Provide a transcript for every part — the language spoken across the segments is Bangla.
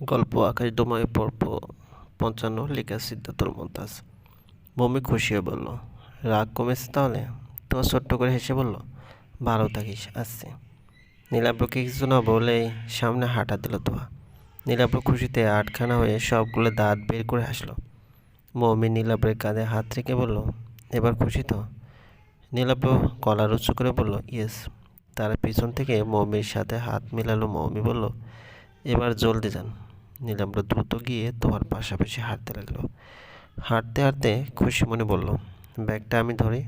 গল্প আকাশ দোমায় পর্ব পঞ্চান্ন লেখা সিদ্ধাতুল মমতাজ মম্মি খুশি হয়ে বলল, রাগ কমেছে তাহলে? তো ছোট্ট করে হেসে বলল, ভালো থাকিস, আসছে। নীলাব্রকে কিছু না বলেই সামনে হাঁটা দিল তোয়া। নীলাব্র খুশিতে আটখানা হয়ে সবগুলো দাঁত বের করে হাসলো। মম্মি নীলাব্রের কাঁধে হাত রেখে বলল, এবার খুশি তো? নীলাব্র কলার উঁচু করে বলল, ইয়েস। তার পিছন থেকে মৌমির সাথে হাত মিলালো। মৌমি বলল, এবার জলদি যান। নীলাম্র দ্রুত গিয়ে তোহার পাশাপাশি হাঁটতে লাগল। হাঁটতে হাঁটতে খুশি মনে বলল, ব্যাগটা আমি ধরি?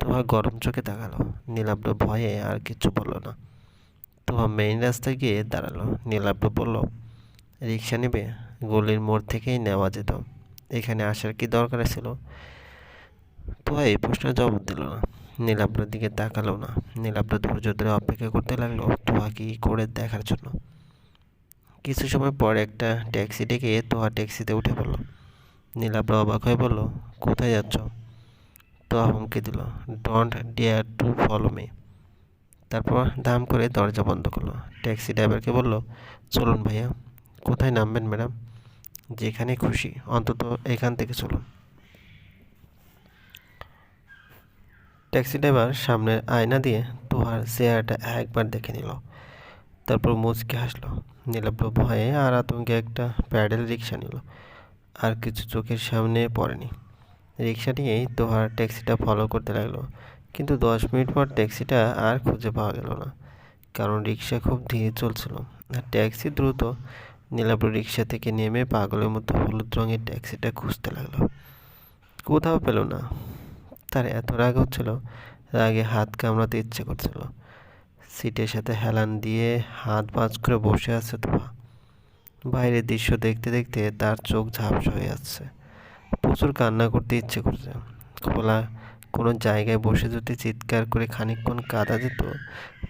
তোহা গরম চোখে তাকালো। নীলাব্র ভয়ে আর কিছু বলল না। তোহা মেইন রাস্তায় গিয়ে দাঁড়াল। নীলাব্র বলল, রিক্সা নেবে? গলির মোড় থেকেই নেওয়া যেত। এখানে আসার কি দরকার ছিল? তোহা এই প্রশ্নের জবাব দিল না। নীলাব্রের দিকে তাকালো না। নীলাব্র ধৈর্য ধরে অপেক্ষা করতে লাগল, তোহা কি করে দেখার জন্য? কিছু সময় পর একটা ট্যাক্সি ডেকে তোহা ট্যাক্সিতে উঠে পড়ল। নীলাব্র অবাক হয়ে বলল, কোথায় যাচ্ছ? তোহা হুমকি দিল don't dare to follow me তারপর দাম করে দরজা বন্ধ করল। ট্যাক্সি ড্রাইভারকে বলল, চলুন ভাইয়া, কোথায় নামবেন ম্যাডাম? যেখানে খুশি, অন্তত এখান থেকে চলুন। ট্যাক্সি ড্রাইভার সামনের আয়না দিয়ে তোহার চেহারাটা একবার দেখে নিল। তারপর মুচকে হাসলো নীলাব্র ভয়ে আর আতঙ্কে একটা প্যাডেল রিক্সা নিল। আর কিছু চোখের সামনে পড়েনি। রিক্সা নিয়েই তোহার ট্যাক্সিটা ফলো করতে লাগল। কিন্তু দশ মিনিট পর ট্যাক্সিটা আর খুঁজে পাওয়া গেল না। কারণ রিক্সা খুব ধীরে চলছিল। আর ট্যাক্সি দ্রুত নীলাব্র রিক্সা থেকে নেমে পাগলের মতো হলুদ রঙের ট্যাক্সিটা খুঁজতে লাগল। কোথাও পেল না। তার এত রাগ হচ্ছিল, রাগে হাত কামড়াতে ইচ্ছে করছিল। সিটের সাথে হেলান দিয়ে হাত বাজ করে বসে আছে তোফা। বাইরের দৃশ্য দেখতে দেখতে তার চোখ ঝাপসা হয়ে যাচ্ছে। প্রচুর কান্না করতে ইচ্ছে করছে। খোলা কোনো জায়গায় বসে যদি চিৎকার করে খানিকক্ষণ কাঁদা যেত,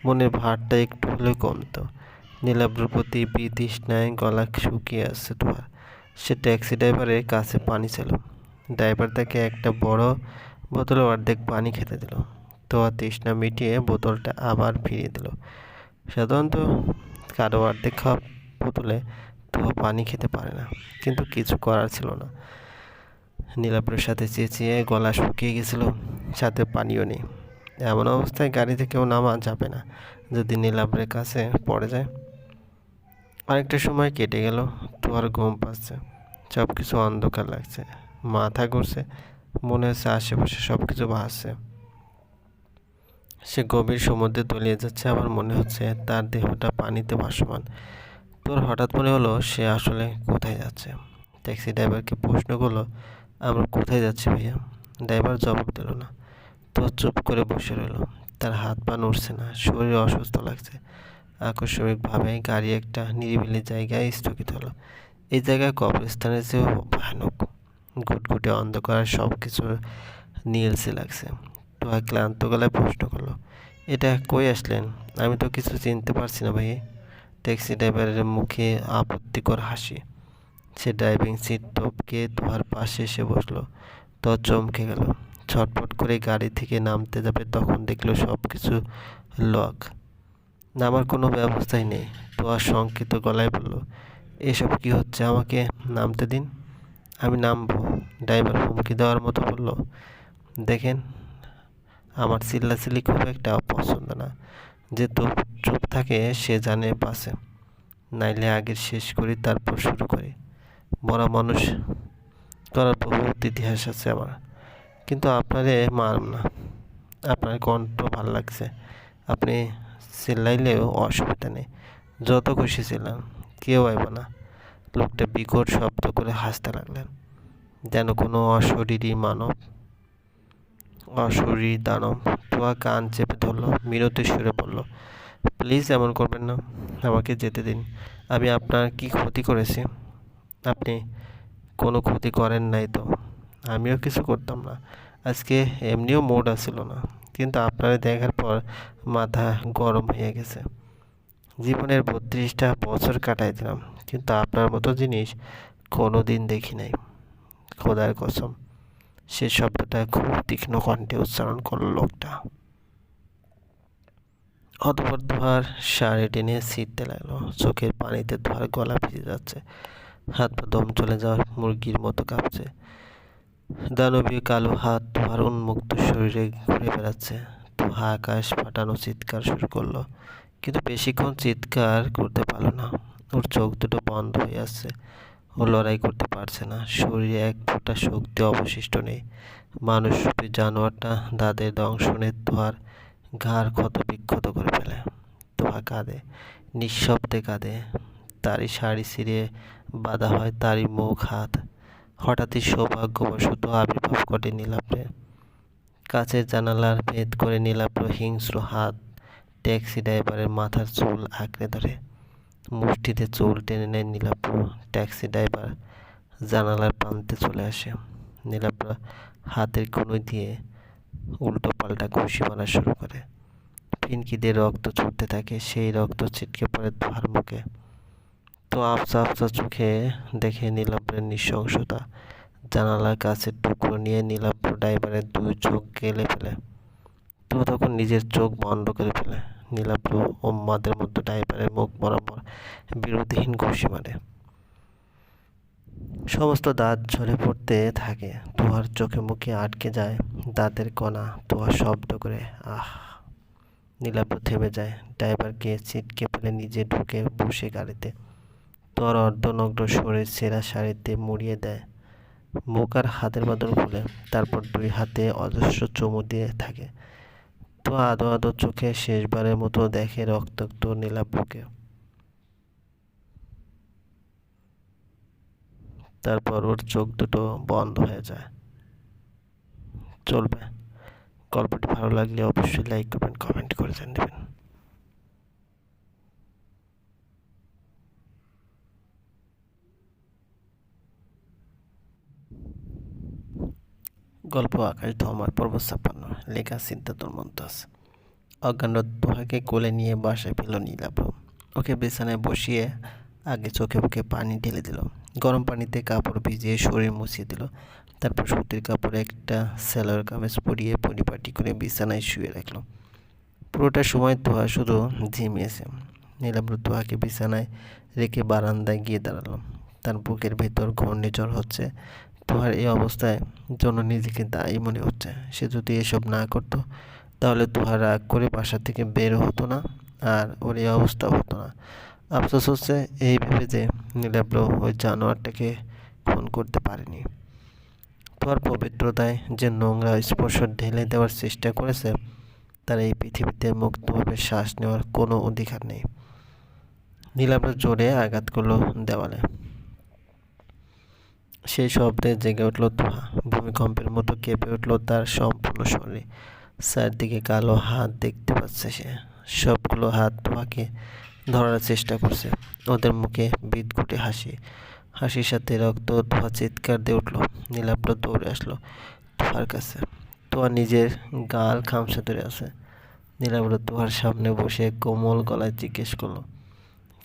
মনের ভারটা একটু হলেও কমতো। নীলাব্রর প্রতি বিতৃষ্ণায় গলা শুকিয়ে আসছে তোমার সে ট্যাক্সি ড্রাইভারের কাছে পানি ছিল ড্রাইভার তাকে একটা বড় বোতলে অর্ধেক পানি খেতে দিল। তোয়া তৃষ্ণা মিটিয়ে বোতলটা আবার ফিরিয়ে দিল। সাধারণত কারও অর্ধেক খাওয়া বোতলে তোয়া পানি খেতে পারে না, কিন্তু কিছু করার ছিল না। নীলাব্রের সাথে চেঁচিয়ে গলা শুকিয়ে গেছিল, সাথে পানিও নেই। এমন অবস্থায় গাড়ি থেকেও নামা যাবে না, যদি নীলাব্রের কাছে পড়ে যায়। অনেকটা সময় কেটে গেল তোয়ার ঘুম পাচ্ছে সব কিছু অন্ধকার লাগছে, মাথা ঘুরছে, মনে হচ্ছে আশেপাশে সব কিছু ভাসছে। সে গভীর সমুদ্রে তলিয়ে যাচ্ছে আমার মনে হচ্ছে তার দেহটা পানিতে ভাসমান। তোর হঠাৎ মনে হলো সে আসলে কোথায় যাচ্ছে? ট্যাক্সি ড্রাইভারকে প্রশ্ন করল, আমরা কোথায় যাচ্ছি ভাইয়া? ড্রাইভার জবাব দিল না। তো চুপ করে বসে রইল। তার হাত পা নড়ছে না, শরীর অসুস্থ লাগছে। আকস্মিকভাবে গাড়ি একটা নিরিবিলি জায়গায় স্থগিত হলো। এই জায়গায় কবরস্থানের চেয়েও ভয়ানক ঘুটঘুটে অন্ধকার সব কিছু নীলসে লাগছে। টোয়া ক্লান্ত গলায় প্রশ্ন করল, এটা কই আসলেন? আমি তো কিছু চিনতে পারছি না ভাই ট্যাক্সি ড্রাইভারের মুখে আপত্তিকর হাসি। সে ড্রাইভিং সিট টপকে তোহার পাশে এসে বসল। তো চমকে গেল। ছটফট করে গাড়ি থেকে নামতে যাবে তখন দেখল সব কিছু লক। নামার কোনো ব্যবস্থাই নেই। তোয়া শঙ্কিত গলায় বলল, এসব কি হচ্ছে আমাকে নামতে দিন? আমি নামবো, ড্রাইভার হুমকি দেওয়ার মতো বলল। দেখেন আমার চিল্লাচিল্লি খুব একটা পছন্দ না। যে চুপ থাকে সে জানে পাশে নাইলে আগে শেষ করি, তারপর শুরু করি। মরা মানুষ করার বহুত ইতিহাস আছে আমার। কিন্তু আপনারে মারব না। আপনার কণ্ঠ ভালো লাগছে। আপনি চিল্লাইলেও অসুবিধা নেই। যত খুশি ছিলাম কেউ আইব না। লোকটা বিকট শব্দ করে হাসতে লাগলেন। যেন কোনো অশরীরী মানব অশরীরী দানব, তোয়া কান চেপে ধরলো, মিনতি সুরে বলল, প্লিজ এমন করবেন না, আমাকে যেতে দিন। আমি আপনার কি ক্ষতি করেছি? আপনি কোনো ক্ষতি করেন নাই তো। আমিও কিছু করতাম না। আজকে এমনিও মুড আসছিল না, কিন্তু আপনার দেখার পর মাথা গরম হয়ে গেছে। জীবনের বত্রিশটা বছর কাটাই দিলাম, কিন্তু আপনার মতো জিনিস কোনো দিন দেখি নাই। খোদার কসম। সে শব্দটা খুব তীক্ষ্ণ কণ্ঠে উচ্চারণ করল লোকটা। অতপর ধোয়ার শাড়ি টেনে ছিটতে লাগল। চোখের পানিতে ধোয়ার গলা ভিজে যাচ্ছে। হাত পা দম চলে যাওয়ার মুরগির মতো কাঁপছে। দানবীয় কালো হাত ধোয়ার উন্মুক্ত শরীরে ঘুরে বেড়াচ্ছে। ধোয়া আকাশ ফাটানো চিৎকার শুরু করল, কিন্তু বেশিক্ষণ চিৎকার করতে পারল না। ওর চোখ দুটো বন্ধ হয়ে আসছে। লড়াই করতে পারছে না। শরীরে এক ফোঁটা শক্তি অবশিষ্ট নেই। মানুষরূপী জানোয়ারটা দাঁতের দংশনে ধোয়ার ঘাড় ক্ষত বিক্ষত করে ফেলে। তোহা কাঁদে, নিঃশব্দে কাঁদে। তারই শাড়ি ছিঁড়ে বাঁধা হয় তারই মুখ, হাত। হঠাৎই সৌভাগ্যবশত আবির্ভাব ঘটে নীলাপ্রের কাছের জানালার ভেদ করে নীলাপ্র হিংস্র হাত ট্যাক্সি ড্রাইভারের মাথার চুল আঁকড়ে ধরে। মুষ্টিতে চুল টেনে নেয় নীলাপ্র ট্যাক্সি ড্রাইভার জানালার প্রান্তে চলে আসে। নীলাপ্র হাতের কনুই দিয়ে উল্টো পাল্টা ঘুষি মারা শুরু করে। ফিনকিদের রক্ত ছুটতে থাকে, সেই রক্ত ছিটকে পড়ে ধোয়ার মুখে। তো আফসা আফসা চোখে দেখে নীলাম্বরের নৃশংসতা। জানালার কাছে টুকরো নিয়ে নীলাম্বর ড্রাইভারের দুই চোখ গেলে ফেলে। তো তখন নিজের চোখ বন্ধ করে ফেলে। নীলাম্বর ও মাদের মধ্যে ড্রাইভারের মুখ বরাবর বিরোধীহীন ঘুষি মারে। সমস্ত দাঁত ঝরে পড়তে থাকে। তোহার চোখে মুখে আটকে যায় দাঁতের কণা। তোহার শব্দ করে, আহ! নীলাপ থেমে যায়। ড্রাইভারকে ছিটকে ফেলে নিজে ঢুকে বসে গাড়িতে। তোর অর্ধনগ্ন শরীর সেরা শাড়িতে মুড়িয়ে দেয়। মুখ আর হাতের বদল খুলে। তারপর দুই হাতে অজস্র চুমু দিয়ে থাকে। তো আদো আদো চোখে শেষবারের মতো দেখে রক্তাক্ত নীলাপকে। তারপর ওর চোখ দুটো বন্ধ হয়ে যায়। চলবে। গল্পটি ভালো লাগলে অবশ্যই লাইক করবেন কমেন্ট করে জানিয়ে গল্প আকাশ ধমার পর্ব ছাপ্পান্ন। লেখা সিদ্ধাতুর মন্তাজ। অজ্ঞান দোহাকে কোলে নিয়ে বাসায় ফেল নীলাভ ওকে বিছানায় বসিয়ে আগে চোখে মুখে পানি ঢেলে দিল। গরম পানিতে কাপড় ভিজিয়ে শরীর মুছিয়ে দিল। তারপর সুতির কাপড়ে একটা সেলার কামেজ পরিয়ে পরিপাটি করে বিছানায় শুয়ে রাখল। পুরোটা সময় তোহা শুধু ঝিমিয়েছে। নীলাব্র তোহাকে বিছানায় রেখে বারান্দায় গিয়ে দাঁড়াল। তার বুকের ভেতর ঘূর্ণিঝড় হচ্ছে। তোহার এই অবস্থায় জন্য নিজেকে দায়ী মনে হচ্ছে। সে যদি এসব না করতো, তাহলে তোহার রাগ করে বাসা থেকে বের হতো না আর ওর এই অবস্থাও হতো না। আফসোস হচ্ছে এই ভেবে যে নীলাব্র ওই জানোয়ারটাকে খুন করতে পারেনি। তোর পবিত্রতায় যে নোংরা স্পর্শ ঢেলে দেওয়ার চেষ্টা করেছে, তার এই পৃথিবীতে মুক্তভাবে শ্বাস নেওয়ার কোনো অধিকার নেই। নীলাব্র জোরে আঘাত করল দেওয়ালে। সেই শব্দে জেগে উঠল তোহা ভূমিকম্পের মতো কেঁপে উঠল তার সম্পূর্ণ শরীর। চারদিকে কালো হাত দেখতে পাচ্ছে সে। সবগুলো হাত তোহাকে ধরার চেষ্টা করছে। ওদের মুখে বিদঘুটে হাসি। হাসির সাথে রক্ত ধোয়া চিৎকার দিয়ে উঠল। নীলাব্র দৌড়ে আসলো তোহার কাছে। তোয়া নিজের গাল খামসা ধরে আছে। নীলাব্র তোহার সামনে বসে কোমল গলায় জিজ্ঞেস করল,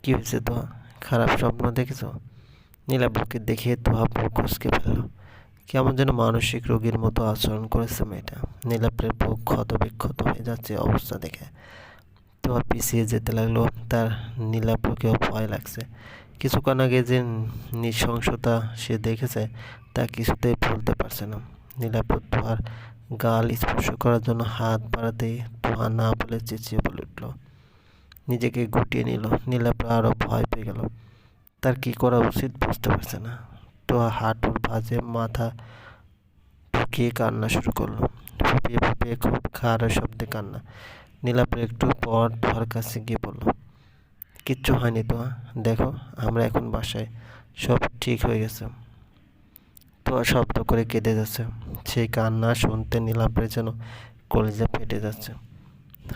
কী হয়েছে তোয়া খারাপ স্বপ্ন দেখেছ? নীলাব্রকে দেখে তোহা বুক কুচকে ফেলল। কেমন যেন মানসিক রোগীর মতো আচরণ করেছে মেয়েটা। নীলাব্রের বুক ক্ষত বিক্ষত হয়ে যাচ্ছে অবস্থা দেখে। তোয়া পিছিয়ে যেতে লাগল তার নীলাব্রকেও ভয় লাগছে। কিছুক্ষণ আগে যে নৃশংসতা সে দেখেছে তা কিছুতেই ভুলতে পারছে না। নীলাব্র তোহার গাল স্পর্শ করার জন্য হাত বাড়াতেই তোহা না বলে চেঁচিয়ে বলে উঠল। নিজেকে গুটিয়ে নিল। নীলাব্র আরও ভয় পেয়ে গেল। তার কী করা উচিত বুঝতে পারছে না। তো হাঁটুর ভাজে মাথা ঢুকিয়ে কান্না শুরু করল। ফুপিয়ে ফুপিয়ে খুব খারাপ শব্দে কান্না। নীলাব্র একটু পর তোহার কাছে গিয়ে বলল, কিচ্ছু হয়নি তো দেখো, আমরা এখন বাসায়। সব ঠিক হয়ে গেছে। তো শব্দ করে কেঁদে যাচ্ছে। সেই কান্না শুনতে নীলাম্বরে যেন কলিজা ফেটে যাচ্ছে।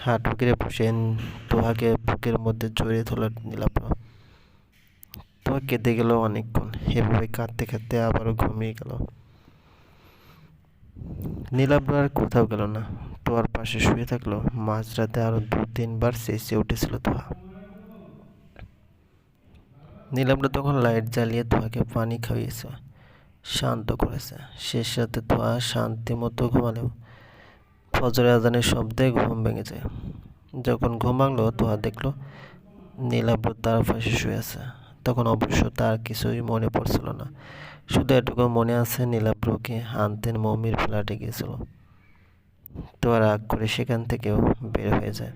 হাট বুকিরে বসে, তোহাকে বুকের মধ্যে জড়িয়ে তোলা তোহা কেঁদে গেল অনেকক্ষণ। এভাবে কাঁদতে কাঁদতে আবারও ঘুমিয়ে গেল। নীলাম্বর আর কোথাও গেল না। তোয়ার পাশে শুয়ে থাকল। মাঝরাতে আরও দু, তিনবার চেঁচিয়ে উঠেছিল তোহা নীলাম্বর তখন লাইট জ্বালিয়ে তোয়াকে পানি খাইয়েছে। শান্ত করেছে। শেষ রাতে তোয়া শান্তি মতো ঘুমালেও ফজরে আজানের শব্দে ঘুম ভেঙে যায় যখন ঘুম ভাঙলো তোহা দেখল নীলাব্র তার পাশে শুয়ে আছে। তখন অবশ্য তার কিছুই মনে পড়ছিল না। শুধু এটুকু মনে আছে নীলাব্রকে আনতেন মমির ফ্ল্যাটে গিয়েছিল। তো রাগ করে সেখান থেকেও বের হয়ে যায়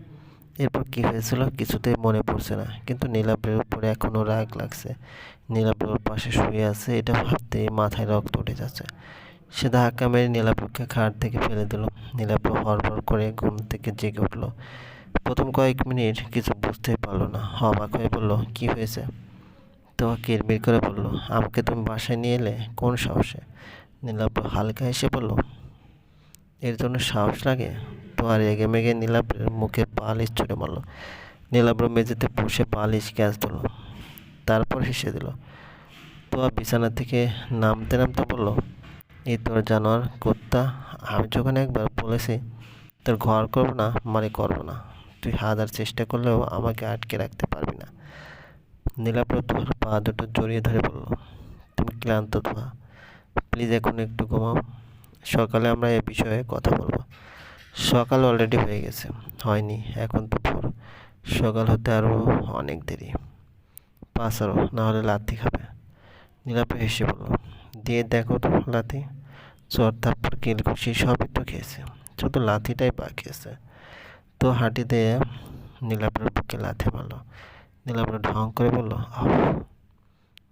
এরপর কী হয়েছিল কিছুতেই মনে পড়ছে না, কিন্তু নীলাব্রের উপরে এখনও রাগ লাগছে। নীলাব্রর পাশে শুয়ে আছে এটা ভাবতেই মাথায় রক্ত উঠে যাচ্ছে। সে ধাক্কা মেরে নীলাব্রকে খাট থেকে ফেলে দিল। নীলাব্র হরবর করে ঘুম থেকে জেগে উঠল। প্রথম কয়েক মিনিট কিছু বুঝতেই পারল না, অবাক হয়ে বলল, কি হয়েছে? তো কিরমির করে বলল, আমাকে তুমি বাসায় নিয়ে এলে কোন সাহসে? নীলাব্র হালকা এসে বলল, এর জন্য সাহস লাগে? তো আর এগে মেগে নীলাব্রের মুখে পালিশ ছুড়ে মারল। নীলাব্র মেঝেতে বসে পালিশ গ্যাস দিল তারপর হেসে দিল। তো আর বিছানা থেকে নামতে নামতে বলল, এই তোর জানোয়ার কুত্তা, আমি যখন একবার বলেছি, তোর ঘর করব না মানে করব না। তুই হাজার চেষ্টা করলেও আমাকে আটকে রাখতে পারবি না। নীলাব্র তোর পা দুটো জড়িয়ে ধরে বলল, তুমি ক্লান্ত ধোয়া প্লিজ এখন একটু ঘুমাও। সকালে আমরা এ বিষয়ে কথা বলব। সকাল অলরেডি হয়ে গেছে। হয়নি, এখন তো ভোর সকাল হতে আরও অনেক দেরি। পাঁচ আরও নাহলে লাথি খাবে। নীলাপে হেসে বলল, দিয়ে দেখো তো লাথি। চর তারপর কিলকুশি সবই তো খেয়েছে। শুধু লাথিটাই বাকি আছে। তো হাঁটি দিয়ে নীলাপের বুকে লাথি মারলো। নীলাপের ঢং করে বলল, আহ,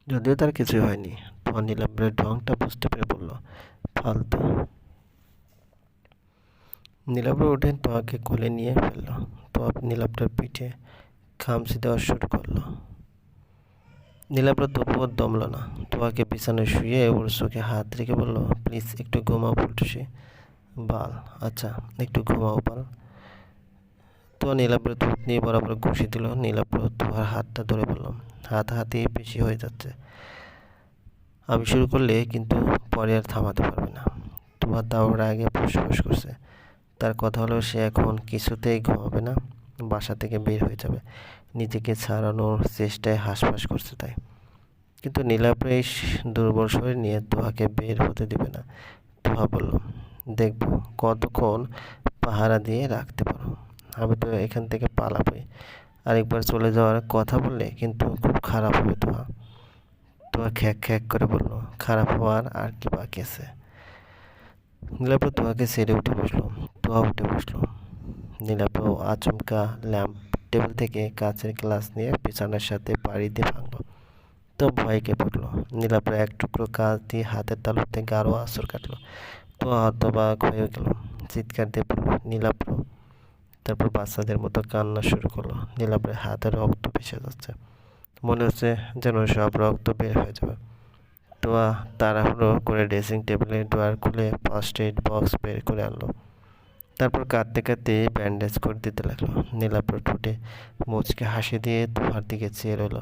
যদিও তার কিছু হয়নি তোমার নীলাম্বরের ঢংটা বুঝতে পেরে বলল, ফালতু। নীলাব্র উঠে তোয়াকে কোলে নিয়ে ফেলল। তোয়া নীলাব্রের পিঠে খামচি দেওয়া শুরু করল। নীলাব্র তবুও দমল না। তোয়াকে বিছানায় শুয়ে ওর চোখে হাত রেখে বলল, প্লিজ একটু ঘুমাও, ফুলটুসি। বাল আচ্ছা একটু ঘুমাও, বাল। তো নীলাব্র দুধ নিয়ে বরাবর ঘুষি দিল। নীলাব্র তোমার হাতটা ধরে বললাম, হাত হাতে বেশি হয়ে যাচ্ছে। আমি শুরু করলে কিন্তু পরে আর থামাতে পারবে না। তোমার দাওয়ার আগে ফুসফুস করছে। তার কথা হলো, সে এখন কিছুতেই ঘুমাবে না, বাসা থেকে বের হয়ে যাবে। নিজেকে ছাড়ানোর চেষ্টায় হাসফাস করছে তাই। কিন্তু নীলাপ্রেশ দুর্বল শরীর নিয়ে তোহাকে বের হতে দেবে না। তোহা বলল, দেখব কতক্ষণ পাহারা দিয়ে রাখতে পারো। আমি তো এখান থেকে পালাবই। আরেকবার চলে যাওয়ার কথা বললে কিন্তু খুব খারাপ হবে তোহা তোহা খ্যাক খ্যাক করে বলল, খারাপ হওয়ার আর কি বাকি আছে? নীলাপ্র তোহাকে সেরে উঠে বসল তোহা উঠে বসল। নীলাপ্র আচমকা ল্যাম্প টেবিল থেকে কাঁচের গ্লাস নিয়ে বিছানার সাথে পাড়ি দিয়ে ভাঙলো। তো ভয়কে পড়ল? নীলাপ্র এক টুকরো কাঁচ দিয়ে হাতের থেকে আরও আসর কাটলো। তো হতবাক হয়ে গেল, চিৎকার দিয়ে পড়ল নীলাপ্র তারপর বাচ্চাদের মতো কান্না শুরু করল। নীলাপ্রের হাতে রক্ত ভেসে যাচ্ছে। মনে হচ্ছে যেন সব রক্ত বের হয়ে যাবে। তোয়া তাড়াহুড়ো করে ড্রেসিং টেবিলের ডোয়ার খুলে ফার্স্ট এড বক্স বের করে আনলো। তারপর কাঁদতে কাঁদতে ব্যান্ডেজ করে দিতে লাগল। নীলাপুর ঠোঁটে মুচকে হাসি দিয়ে তোমার দিকে চেয়ে রইল।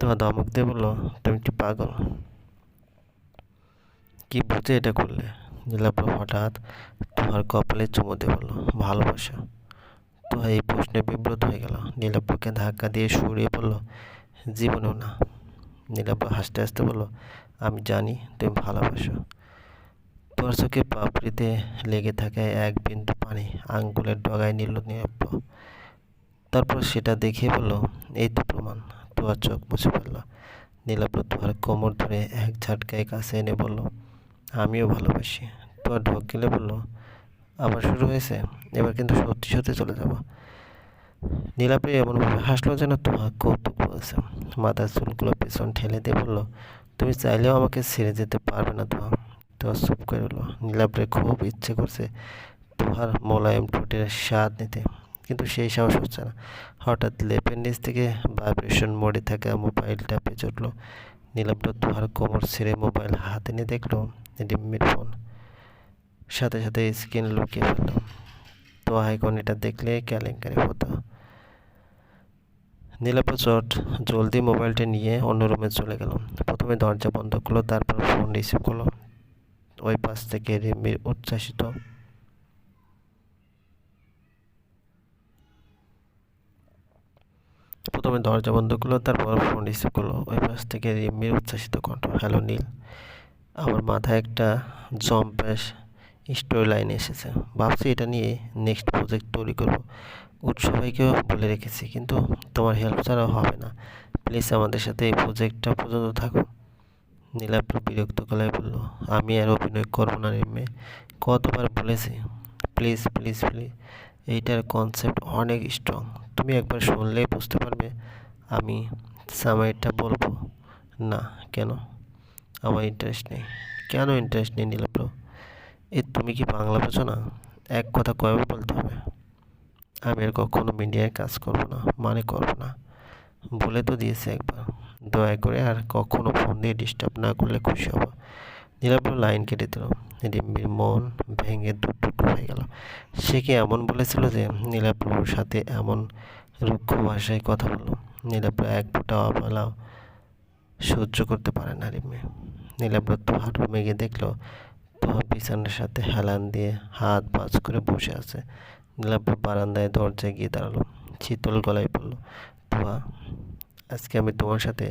তোমার ধমক দিয়ে বলল, তুমি কি পাগল? কি বুঝে এটা করলে? নীলাপুর হঠাৎ তোমার কপালে চুমো দিয়ে বলল, ভালোবাসা। তো এই প্রশ্নে বিব্রত হয়ে গেল। নীলাপুরকে ধাক্কা দিয়ে সরিয়ে বলল, জীবনেও না। নীলাপুর হাসতে হাসতে বলল, আমি জানি তুমি ভালোবাসো। তোর চোখে পাপড়িতে লেগে থাকে এক বিন্দু পানি আঙ্গুলের ডগায় নিল নীলাব্র তারপর সেটা দেখে বলল, এই তো প্রমাণ তোয়ার চোখ মুছে ফেলল। নীলাব্র তোয়ার কোমর ধরে এক ঝাটকায় কাছে এনে বলল, আমিও ভালোবাসি। তোয়ার ঢোক গেলে বলল, আবার শুরু হয়েছে? এবার কিন্তু সত্যি সত্যি চলে যাব। নীলাপে এমনভাবে হাসলো যেন তোমার কৌতুক বলছে। মাথার চুলগুলো পেছন ঠেলে দিয়ে বলল, তুমি চাইলেও আমাকে ছেড়ে যেতে পারবে না তো তো চুপ করে হলো নীলাব্রে খুব ইচ্ছে করছে তোহার মোলায়েম ঠোঁটের স্বাদ নিতে, কিন্তু সেই সাহস হচ্ছে না। হঠাৎ লেপের নিচ থেকে ভাইব্রেশন মোডে থাকা মোবাইলটা পেঁচে উঠল। নীলাব্র তোহার কোমর ছেড়ে মোবাইল হাতে নিয়ে দেখল রিম্মির ফোন সাথে সাথে স্ক্রিন লুকিয়ে ফেলল। তো এখন এটা দেখলে কেলেঙ্কারি হতো। নীলাপ চট জলদি মোবাইলটা নিয়ে অন্য রুমে চলে গেল। প্রথমে দরজা বন্ধ করল, তারপর ফোন রিসিভ করল। ওই পাশ থেকে রিমির উচ্ছ্বাসিত। প্রথমে দরজা বন্ধ করল, তারপর ফোন রিসিভ করল। ওই পাশ থেকে রিমির উচ্ছ্বাসিত কণ্ঠ, হ্যালো, নীল। আমার মাথায় একটা জম্পেশ স্টোরি লাইন এসেছে। ভাবছি এটা নিয়ে নেক্সট প্রজেক্ট তৈরি করব। উৎস ভাইকেও বলে রেখেছি, কিন্তু তোমার হেল্প ছাড়াও হবে না। প্লিজ আমাদের সাথে এই প্রজেক্টটা পর্যন্ত থাকো। নীলাপ্র বিরক্ত গলায় বলল, আমি আর অভিনয় করব না রে মেয়ে কতবার বলেছি? প্লিজ প্লিজ প্লিজ এইটার কনসেপ্ট অনেক স্ট্রং তুমি একবার শুনলেই বুঝতে পারবে, আমি সামাইটা বলব না কেন? আমার ইন্টারেস্ট নেই। কেন ইন্টারেস্ট নেই নীলাপ্র এ, তুমি কি বাংলা বোঝো না? এক কথা কয়বার বলতে হবে। আমি আর কখনো মিডিয়ায় কাজ করব না মানে করব না। বলে তো দিয়েছে একবার। দয়া করে আর কখনো ফোন দিয়ে ডিস্টার্ব না করলে খুশি হব। নীলাপ্র লাইন কেটে দিল। রিম্বির মন ভেঙে টুকরো হয়ে গেল। সে কি এমন বলেছিল যে নীলাপ্রভুর সাথে এমন রুক্ষ ভাষায় কথা বলল? নীলাপ্র এক ফোঁটা অবহেলাও সহ্য করতে পারে না রিম্মি নীলাপ্র তোহার রুমে গিয়ে দেখল বিছানার সাথে হেলান দিয়ে হাত বাজ করে বসে আছে। নীলাপ্র বারান্দায় দরজায় গিয়ে দাঁড়াল। শীতল গলায় বলল তোহা আজকে আমি তোমার সাথে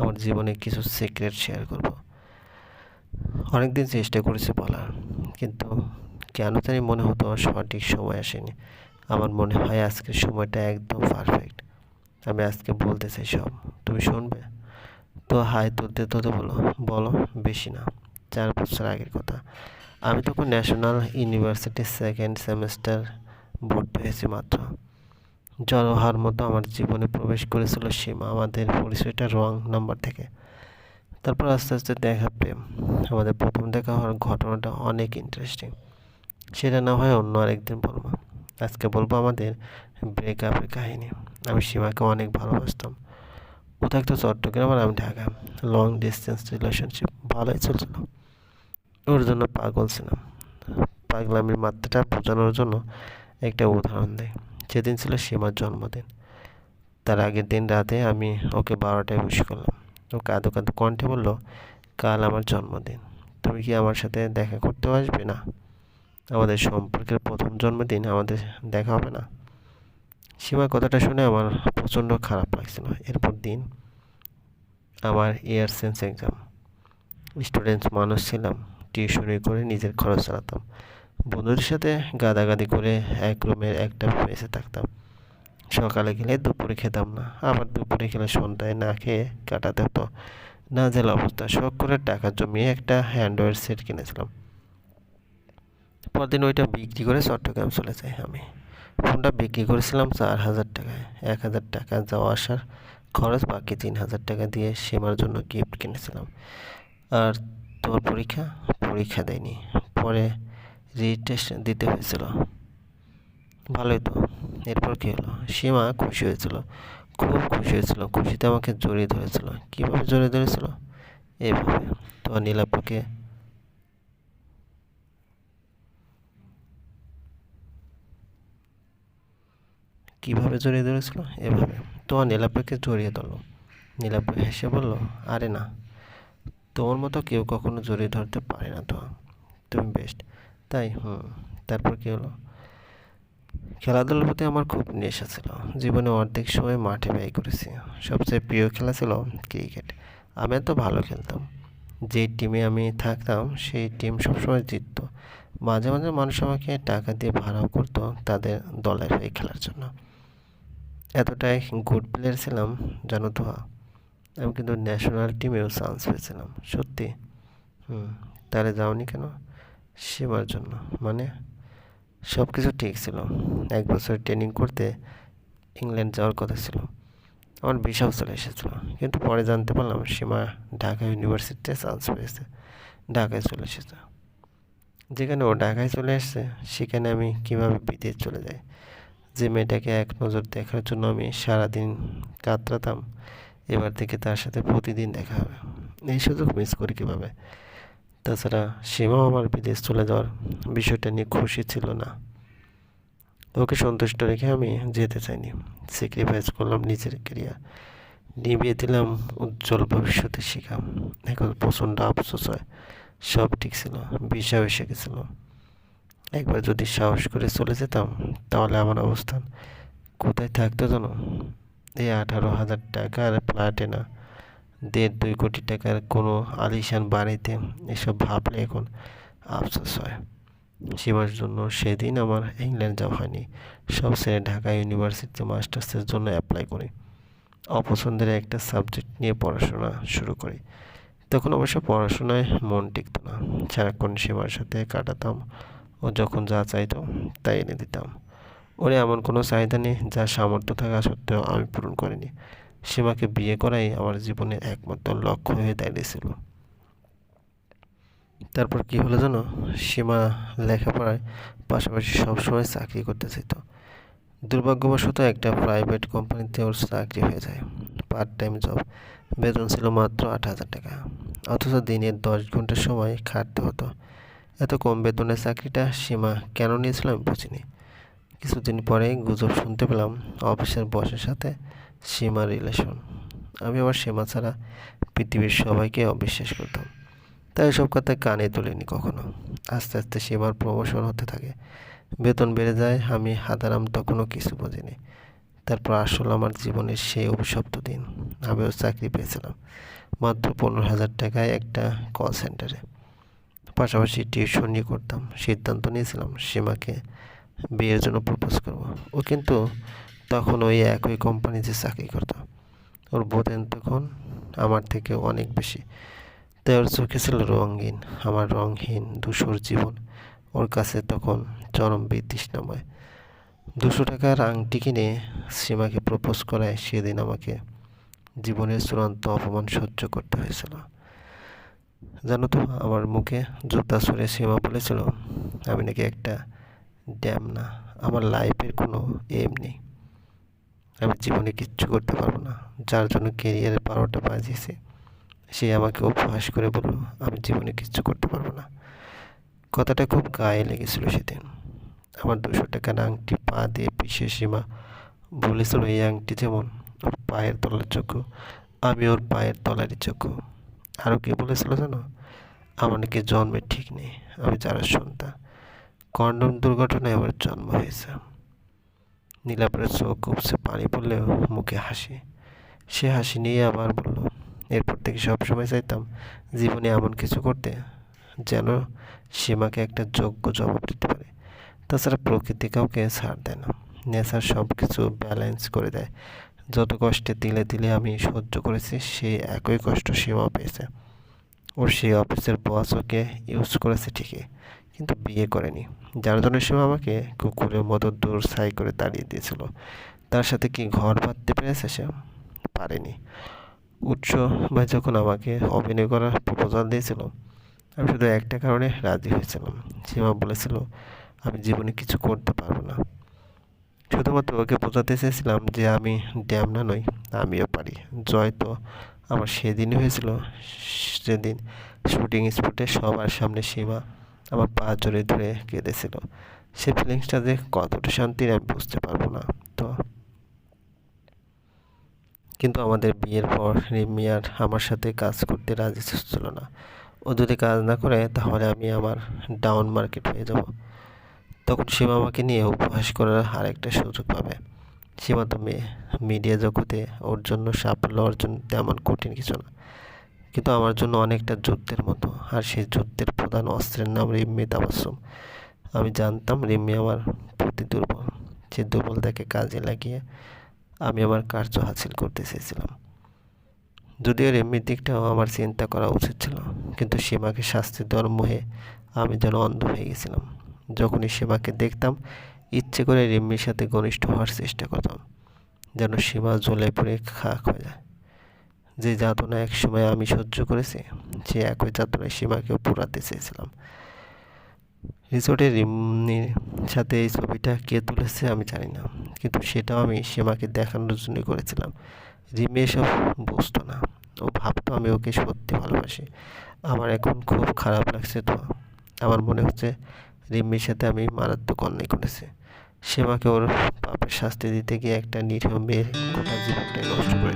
আমার জীবনে কিছু সিক্রেট শেয়ার করব। অনেকদিন চেষ্টা করেছি বলার, কিন্তু কেন জানি মনে হতো সঠিক সময় আসেনি। আমার মনে হয় আজকের সময়টা একদম পারফেক্ট আমি আজকে বলতে চাই সব। তুমি শুনবে? তো হাই তুলতে তুলতে বলো বলো, বেশি না। চার বছর আগের কথা। আমি তখন ন্যাশনাল ইউনিভার্সিটির সেকেন্ড সেমেস্টার ভর্তি হয়েছি মাত্র। জলহার মতো আমার জীবনে প্রবেশ করেছিল সীমা, আমাদের পরিচয়টা রং নাম্বার থেকে। তারপর আস্তে আস্তে দেখা প্রেম আমাদের প্রথম দেখা হওয়ার ঘটনাটা অনেক ইন্টারেস্টিং সেটা না হয় অন্য আরেকদিন বলব। আজকে বলব আমাদের ব্রেকআপের কাহিনী। আমি সীমাকে অনেক ভালোবাসতাম। ও থাকতো চট্টগ্রাম আর আমি ঢাকা। লং ডিস্টেন্স রিলেশনশিপ ভালোই চলছিল। ওর জন্য পাগল ছিলাম। পাগলামির মাত্রাটা বোঝানোর জন্য একটা উদাহরণ দেয় সেদিন ছিল সীমার জন্মদিন। তার আগের দিন রাতে আমি ওকে বারোটায় উইশ করলাম। ও কাঁদো কাঁদো কণ্ঠে বলল, কাল আমার জন্মদিন। তুমি কি আমার সাথে দেখা করতেও আসবে না? আমাদের সম্পর্কের প্রথম জন্মদিন আমাদের দেখা হবে না? সীমা কথাটা শুনে আমার প্রচণ্ড খারাপ লাগছিল। এরপর দিন, আমার ইয়ার সেন্স এক্সাম স্টুডেন্টস মানুষ ছিলাম। টিউশনি করে নিজের খরচ চালাতাম। বন্ধুদের সাথে গাদাগাদি করে এক রুমের একটা মেসে থাকতাম। সকালে গেলে দুপুরে খেতাম না, আবার দুপুরে খেলে সন্ধ্যায় না খেয়ে কাটাতে হতো। না জেলা অবস্থা, শখ করে টাকা জমিয়ে একটা হ্যান্ডওয়্যার সেট কিনেছিলাম। পরদিন ওইটা বিক্রি করে চট্টগ্রাম চলে যাই আমি। ফোনটা বিক্রি করেছিলাম চার হাজার টাকায়। এক হাজার টাকা যাওয়া আসার খরচ বাকি তিন হাজার টাকা দিয়ে সীমার জন্য গিফট কিনেছিলাম। আর তোর পরীক্ষা? পরীক্ষা দেয়নি। পরে রিটেস্ট দিতে হয়েছিল। ভালোই তো। এরপর কী হলো? সীমা খুশি হয়েছিল। খুব খুশি হয়েছিল। খুশিতে আমাকে জড়িয়ে ধরেছিল। কীভাবে জড়িয়ে ধরেছিল? এইভাবে তো নীলাপুকে কীভাবে জড়িয়ে ধরেছিল? এভাবে। তোমার নীলাপ্রকে জড়িয়ে ধরলো। নীলাপ্র হেসে বলল, আরে না। তোমার মতো কেউ কখনো জড়িয়ে ধরতে পারে না তো। তুমি বেস্ট তাই? হুম। তারপর কী হলো? খেলাধুলার প্রতি আমার খুব নেশা ছিল। জীবনে অর্ধেক সময় মাঠে ব্যয় করেছি। সবচেয়ে প্রিয় খেলা ছিল ক্রিকেট আমি এত ভালো খেলতাম। যে টিমে আমি থাকতাম, সেই টিম সবসময় জিততো। মাঝে মাঝে মানুষ আমাকে টাকা দিয়ে ভাড়াও করতো তাদের দলের হয়ে খেলার জন্য। এতটাই গুড প্লেয়ার ছিলাম, জানো তো। আমি কিন্তু ন্যাশনাল টিমেও চান্স পেয়েছিলাম, সত্যি। হুম, তাহলে যাওনি কেন? সেবার জন্য মানে সব কিছু ঠিক ছিল। এক বছর ট্রেনিং করতে ইংল্যান্ড যাওয়ার কথা ছিল। আমার ভিসাও চলে এসেছিল। কিন্তু পরে জানতে পারলাম সীমা ঢাকা ইউনিভার্সিটিতে চান্স পেয়েছে। ঢাকায় চলে এসেছে। যেখানে ও ঢাকায় চলে এসছে সেখানে আমি কীভাবে বিদেশ চলে যাই? যে মেয়েটাকে এক নজর দেখার জন্য আমি সারাদিন কাতরাতাম। এবার থেকে তার সাথে প্রতিদিন দেখা হবে। এই সুযোগ মিস করি কীভাবে? তাছাড়া সীমাও আমার বিদেশ চলে যাওয়ার বিষয়টা নিয়ে খুশি ছিল না। ওকে সন্তুষ্ট রেখে আমি যেতে চাইনি। স্যাক্রিফাইস করলাম নিজের কেরিয়ার নিবিয়ে দিলাম উজ্জ্বল ভবিষ্যতে শিখাম এখন প্রচণ্ড আফসোস হয়। সব ঠিক ছিল বিষা এসে গেছিল। একবার যদি সাহস করে চলে যেতাম, তাহলে আমার অবস্থান কোথায় থাকতো জানো? এই আঠারো হাজার টাকার ফ্ল্যাটে না দেড় দুই কোটি টাকার কোনো আলিশান বাড়িতে এসব ভাবলে এখন আফসোস হয়। সীমার জন্য সেদিন আমার ইংল্যান্ড যাওয়া হয়নি। সব ছেড়ে ঢাকা ইউনিভার্সিটিতে মাস্টার্সের জন্য অ্যাপ্লাই করি। অপছন্দের একটা সাবজেক্ট নিয়ে পড়াশোনা শুরু করি। তখন অবশ্য পড়াশোনায় মন টিকত না। সারাক্ষণ সীমার সাথে কাটাতাম ও যখন যা চাইতো তাই এনে দিতাম। ওর এমন কোনো চাহিদা নেই যা সামর্থ্য থাকা সত্ত্বেও আমি পূরণ করিনি। সীমাকে বিয়ে করাই আমার জীবনের একমাত্র লক্ষ্য হয়ে দাঁড়িয়েছিল। তারপর কি হলো জানো? সীমা লেখাপড়ায় পাশাপাশি সবসময় চাকরি করতে চাইত। দুর্ভাগ্যবশত একটা প্রাইভেট কোম্পানিতে ওর চাকরি হয়ে যায়। Part time job. বেতন ছিল মাত্র আট হাজার টাকা। অথচ দিনের দশ ঘণ্টার সময় খাটতে হতো। এত কম বেতনের চাকরিটা সীমা কেন নিয়েছিল আমি বুঝিনি। কিছুদিন পরে গুজব শুনতে পেলাম অফিসের বসের সাথে সীমার রিলেশন আমি আমার সীমা ছাড়া পৃথিবীর সবাইকে অবিশ্বাস করতাম। তাই এসব কথা কানে তুলিনি কখনো। আস্তে আস্তে সীমার প্রমোশন হতে থাকে। বেতন বেড়ে যায়, আমি হাদারাম তখনও কিছু বুঝিনি। তারপর আসলে আমার জীবনের সেই অভিশপ্ত দিন। আমিও চাকরি পেয়েছিলাম, মাত্র পনেরো হাজার টাকায় একটা কল সেন্টারে পাশাপাশি টিউশন নিয়ে করতাম। সিদ্ধান্ত নিয়েছিলাম সীমাকে বিয়ের জন্য প্রপোজ করব। ও কিন্তু তখন ওই একই কোম্পানিতে চাকরি করতো। ওর বোধেন তখন আমার থেকে অনেক বেশি। তাই ওর চোখে ছিল রঙিন, আমার রঙহীন দুশোর জীবন। ওর কাছে তখন চরম বিতৃষ্ণাময়। দুশো টাকার আংটি কিনে সীমাকে প্রপোজ করায় সেদিন আমাকে জীবনের চূড়ান্ত অপমান সহ্য করতে হয়েছিল। জানো তো, আমার মুখে জুতা ছড়ে সীমা বলেছিল, আমি নাকি একটা ড্যাম না, আমার লাইফের কোনো এম নেই। আমি জীবনে কিচ্ছু করতে পারব না। যার জন্য কেরিয়ারের বারোটা বাজিয়েছে। সে আমাকে উপহাস করে বলল, আমি জীবনে কিচ্ছু করতে পারব না। কথাটা খুব গায়ে লেগেছিল সেদিন। আমার দুশো টাকার আংটি পা দিয়ে পিছিয়ে সীমা বলেছিল, এই আংটি যেমন ওর পায়ের তলার চোখ আমি ওর পায়ের তলারই চোখ আরও কে বলেছিল জানো? আমার নাকি জন্মের ঠিক নেই। আমি যারা সন্তান কন্ডম দুর্ঘটনায় আমার জন্ম হয়েছে। নীলাপের চোখ উপসে পানি পড়লেও মুখে হাসি। সে হাসি নিয়ে আবার বলল, এরপর থেকে সবসময় চাইতাম জীবনে এমন কিছু করতে যেন সীমাকে একটা যোগ্য জবাব দিতে পারে। তাছাড়া প্রকৃতি কাউকে ছাড় দেয় না। নেচার সব কিছু ব্যালেন্স করে দেয়। যত কষ্টে দিলে দিলে আমি সহ্য করেছি, সেই একই কষ্ট সীমা পেয়েছে। ওর সেই অফিসের বস ওকে ইউজ করেছে ঠিকই। কিন্তু বিয়ে করেনি। যার জন্য সীমা আমাকে কুকুরের মতো দূর সাই করে দাঁড়িয়ে দিয়েছিল। তার সাথে কি ঘর বাঁধতে পেরেছে সে? পারেনি। উৎস ভাই যখন আমাকে অভিনয় করার প্রপোজাল দিয়েছিল, আমি শুধু একটা কারণে রাজি হয়েছিলাম। সীমা বলেছিল, আমি জীবনে কিছু করতে পারব না। শুধুমাত্র ওকে বোঝাতে চেয়েছিলাম যে আমি ড্যামনা নই, আমিও পারি। জয় তো আমার সেদিনই হয়েছিল। সেদিন শুটিং স্পটে সবার সামনে সীমা আমার পা জড়ে ধরে কেঁদেছিল। সে ফিলিংসটা যে কতটা শান্তির আমি বুঝতে পারব না। তো কিন্তু আমাদের বিয়ের পর রিমি আর আমার সাথে কাজ করতে রাজি ছিল না। ও যদি কাজ না করে, তাহলে আমি আমার ডাউন মার্কেট হয়ে যাব। তখন সীমা আমাকে নিয়ে উপহাস করার আরেকটা সুযোগ পাবে। সীমা তো মেয়ে মিডিয়া জগতে ওর জন্য সাফল্য অর্জন তেমন কঠিন কিছু না। কিন্তু আমার জন্য অনেকটা যুদ্ধের মতো। আর সেই যুদ্ধের প্রধান অস্ত্রের নাম রিম্মি তাবাসুম আমি জানতাম রিম্মি আমার প্রতি দুর্বল। সে দুর্বলতাকে কাজে লাগিয়ে আমি আমার কার্য হাসিল করতে চেয়েছিলাম। যদিও রিম্মির দিকটাও আমার চিন্তা করা উচিত ছিল, কিন্তু সীমাকে শাস্তি দেওয়ার মোহে আমি যেন অন্ধ হয়ে গেছিলাম। যখনই সীমাকে দেখতাম, ইচ্ছে করে রিম্মির সাথে ঘনিষ্ঠ হওয়ার চেষ্টা করতাম, যেন সীমা জ্বলে পড়ে খাক হয়ে যায়। যে যাতনা এক সময় আমি সহ্য করেছি, সে একই যাতনায় সীমাকেও পুরাতে চেয়েছিলাম। রিসোর্টের রিমনির সাথে এই ছবিটা কে তুলেছে আমি জানি না, কিন্তু সেটাও আমি সীমাকে দেখানোর জন্যই করেছিলাম। রিমি এসব বুঝতো না। ও ভাবতো আমি ওকে সত্যি ভালোবাসি। আমার এখন খুব খারাপ লাগছে তো। আমার মনে হচ্ছে রিম্মির সাথে আমি মারাত্মক অন্যায় করেছি। সীমাকে ওর পাপের শাস্তি দিতে গিয়ে একটা নিরীহ মেয়ের গোটা জীবনটাই নষ্ট করে